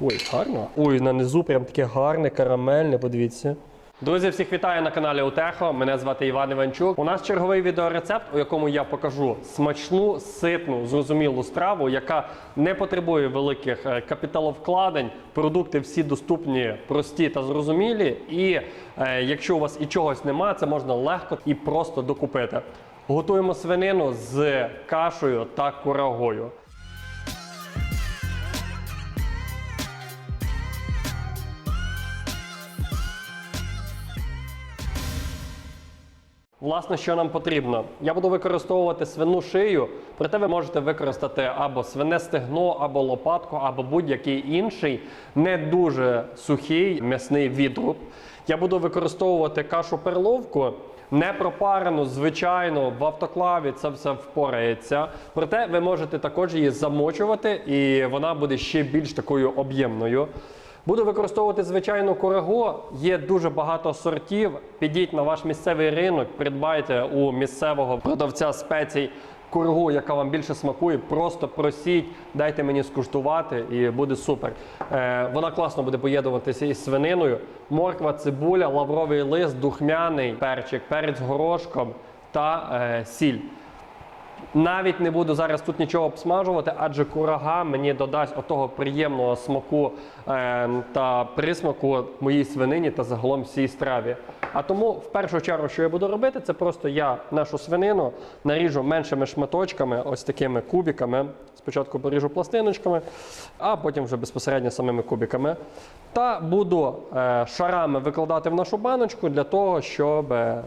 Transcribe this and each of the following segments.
Ой, гарно. Ой, на низу прям таке гарне, карамельне, подивіться. Друзі, всіх вітаю на каналі Утехо. Мене звати Іван Іванчук. У нас черговий відеорецепт, у якому я покажу смачну, ситну, зрозумілу страву, яка не потребує великих е, капіталовкладень. Продукти всі доступні, прості та зрозумілі. І е, якщо у вас і чогось немає, це можна легко і просто докупити. Готуємо свинину з кашею та курагою. Власне, що нам потрібно? Я буду використовувати свину шию, проте ви можете використати або свине стегно, або лопатку, або будь-який інший не дуже сухий м'ясний відруб. Я буду використовувати кашу перловку. Не пропарену, звичайно, в автоклаві це все впорається. Проте ви можете також її замочувати, і вона буде ще більш такою об'ємною. Буду використовувати звичайну курагу. Є дуже багато сортів. Підіть на ваш місцевий ринок, придбайте у місцевого продавця спецій курагу, яка вам більше смакує. Просто просіть, дайте мені скуштувати, і буде супер. Е, вона класно буде поєднуватися із свининою. Морква, цибуля, лавровий лист, духмяний перчик, перець горошком та е, сіль. Навіть не буду зараз тут нічого обсмажувати, адже курага мені додасть отого приємного смаку е, та присмаку моїй свинині та загалом всій страві. А тому в першу чергу, що я буду робити, це просто я нашу свинину наріжу меншими шматочками, ось такими кубиками. Спочатку поріжу пластиночками, а потім вже безпосередньо самими кубиками. Та буду е, шарами викладати в нашу баночку для того, щоб. е,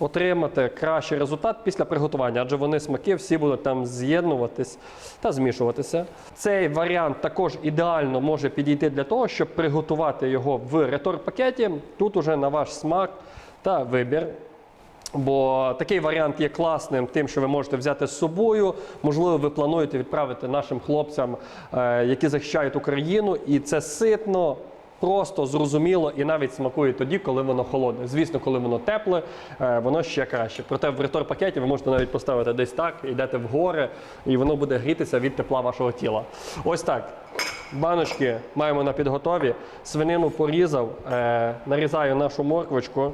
отримати кращий результат після приготування, адже вони смаки всі будуть там з'єднуватись та змішуватися. Цей варіант також ідеально може підійти для того, щоб приготувати його в ретор-пакеті. Тут уже на ваш смак та вибір. Бо такий варіант є класним, тим, що ви можете взяти з собою. Можливо, ви плануєте відправити нашим хлопцям, е, які захищають Україну, і це ситно. Просто зрозуміло і навіть смакує тоді, коли воно холодне. Звісно, коли воно тепле, е, воно ще краще. Проте в ретор пакеті ви можете навіть поставити десь так, йдете в гори, і воно буде грітися від тепла вашого тіла. Ось так. Баночки маємо на підготові. Свинину порізав, е, нарізаю нашу морквочку.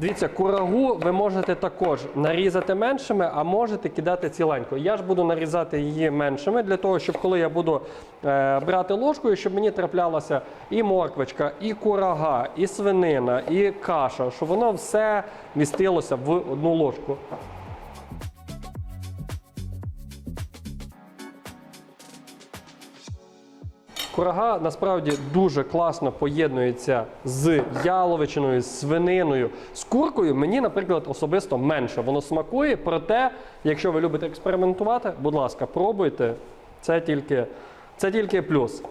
Дивіться, курагу ви можете також нарізати меншими, а можете кидати ціленько. Я ж буду нарізати її меншими для того, щоб коли я буду е, брати ложкою, щоб мені траплялася і морквочка, і курага, і свинина, і каша, щоб воно все містилося в одну ложку. Курага насправді дуже класно поєднується з яловичиною, з свининою, з куркою. Мені, наприклад, особисто менше. Воно смакує. Проте, якщо ви любите експериментувати, будь ласка, пробуйте. Це тільки, це тільки плюс.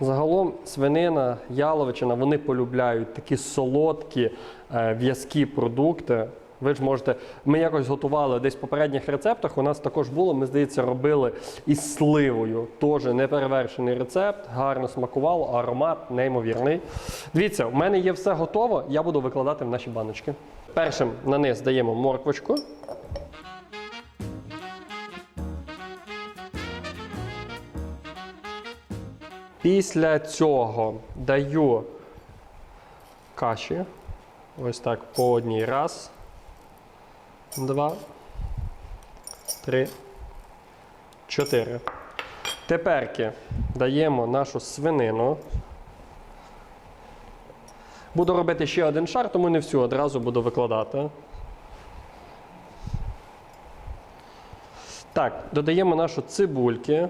Загалом свинина, яловичина, вони полюбляють такі солодкі, е, в'язкі продукти. Ви ж можете, ми якось готували десь в попередніх рецептах. У нас також було, ми здається, робили із сливою. Теж неперевершений рецепт, гарно смакувало, аромат неймовірний. Дивіться, у мене є все готово, я буду викладати в наші баночки. Першим на низ даємо морквочку. Після цього даю каші. Ось так по одній раз. Два. Три. Чотири. Теперки даємо нашу свинину. Буду робити ще один шар, тому не всю одразу буду викладати. Так, додаємо нашу цибульки.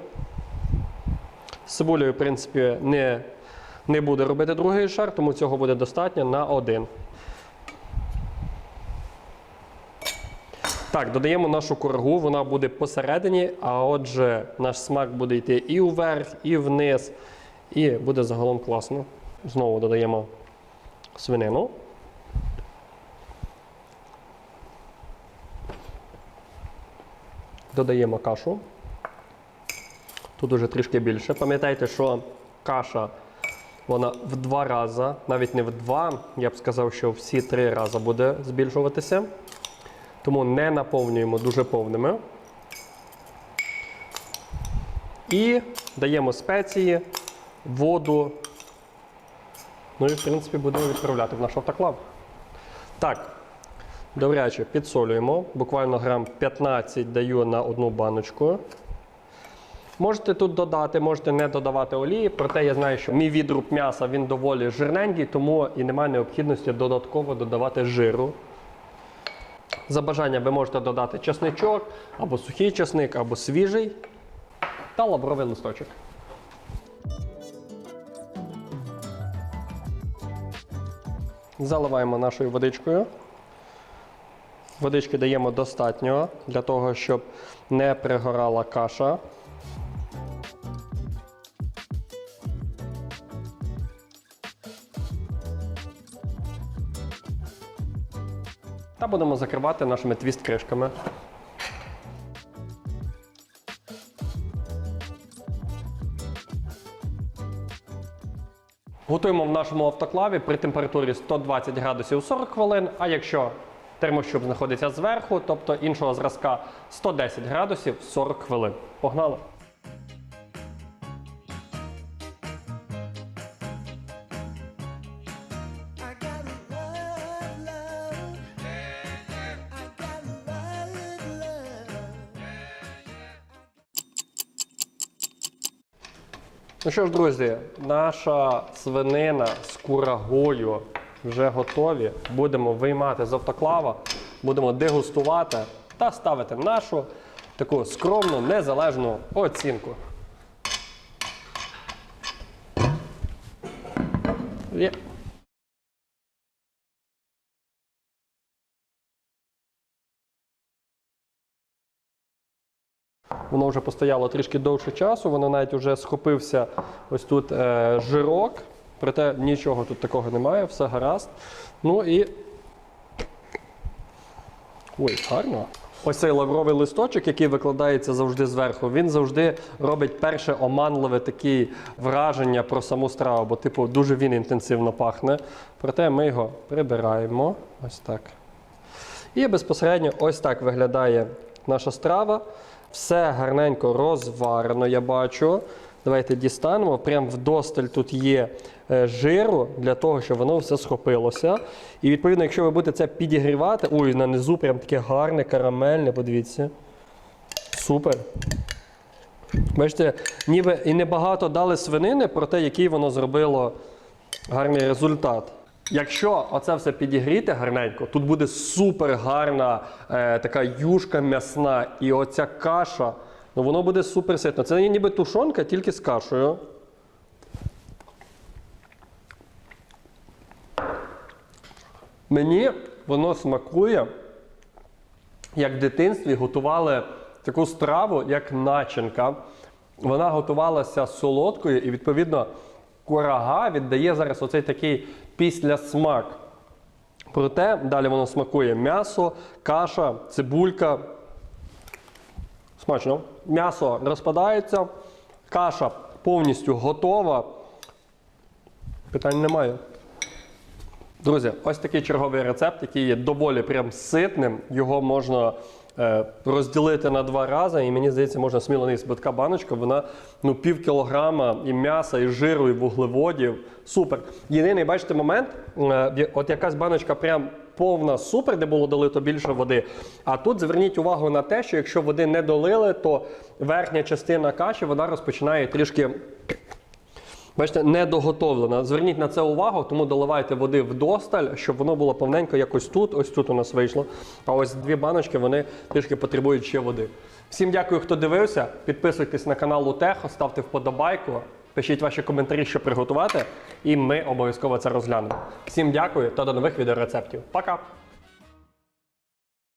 З цибулею, в принципі, не, не буде робити другий шар, тому цього буде достатньо на один. Так, додаємо нашу курагу, вона буде посередині, а отже, наш смак буде йти і вверх, і вниз, і буде загалом класно. Знову додаємо свинину. Додаємо кашу. Тут уже трішки більше. Пам'ятайте, що каша Вона в два рази, навіть не в два, я б сказав, що всі три рази буде збільшуватися. Тому не наповнюємо дуже повними. І даємо спеції, воду. Ну і, в принципі, будемо відправляти в наш автоклав. Так, добряче підсолюємо. Буквально грам 15 даю на одну баночку. Можете тут додати, можете не додавати олії, проте я знаю, що мій відруб м'яса він доволі жирненький, тому і немає необхідності додатково додавати жиру. За бажанням ви можете додати чесничок, або сухий чесник, або свіжий та лавровий листочок. Заливаємо нашою водичкою. Водички даємо достатньо для того, щоб не пригорала каша. Та будемо закривати нашими твіст-кришками. Готуємо в нашому автоклаві при температурі 120 градусів 40 хвилин, а якщо термощуп знаходиться зверху, тобто іншого зразка 110 градусів 40 хвилин. Погнали! Ну що ж, друзі, наша свинина з курагою вже готові. Будемо виймати з автоклава, будемо дегустувати та ставити нашу таку скромну, незалежну оцінку. Є. Воно вже постояло трішки довше часу, воно навіть вже схопився ось тут е, жирок, проте нічого тут такого немає, все гаразд. Ну і. Ой, гарно. Ось цей лавровий листочок, який викладається завжди зверху, він завжди робить перше оманливе таке враження про саму страву, бо, типу, дуже він інтенсивно пахне. Проте ми його прибираємо. Ось так. І безпосередньо ось так виглядає наша страва. Все гарненько розварено, я бачу. Давайте дістанемо. Прям вдосталь тут є е, жиру для того, щоб воно все схопилося. І відповідно, якщо ви будете це підігрівати, ой, на низу прям таке гарне, карамельне, подивіться. Супер. Бачите, ніби і небагато дали свинини, проте який воно зробило гарний результат. Якщо оце все підігріти гарненько, тут буде супер гарна е, така юшка м'ясна і оця каша, ну воно буде супер ситно. Це ніби тушонка, тільки з кашею. Мені воно смакує, як в дитинстві готували таку страву, як начинка. Вона готувалася солодкою і, відповідно, курага віддає зараз оцей такий післясмак. Проте далі воно смакує м'ясо, каша, цибулька. Смачно. М'ясо розпадається, каша повністю готова. Питань немає. Друзі, ось такий черговий рецепт, який є доволі прям ситним. Його можна розділити на два рази, і мені здається, можна сміло нести. Бо така баночка, вона ну, пів кілограма і м'яса, і жиру, і вуглеводів. Супер. Єдиний, бачите, момент, е, от якась баночка прям повна супер, де було долито більше води. А тут зверніть увагу на те, що якщо води не долили, то верхня частина каші вона розпочинає трішки Бачите, недоготовлена. Зверніть на це увагу, тому доливайте води вдосталь, щоб воно було повненько якось тут. Ось тут у нас вийшло. А ось дві баночки вони трішки потребують ще води. Всім дякую, хто дивився. Підписуйтесь на канал Утехо, ставте вподобайку, пишіть ваші коментарі, що приготувати, і ми обов'язково це розглянемо. Всім дякую та до нових відеорецептів. Пока!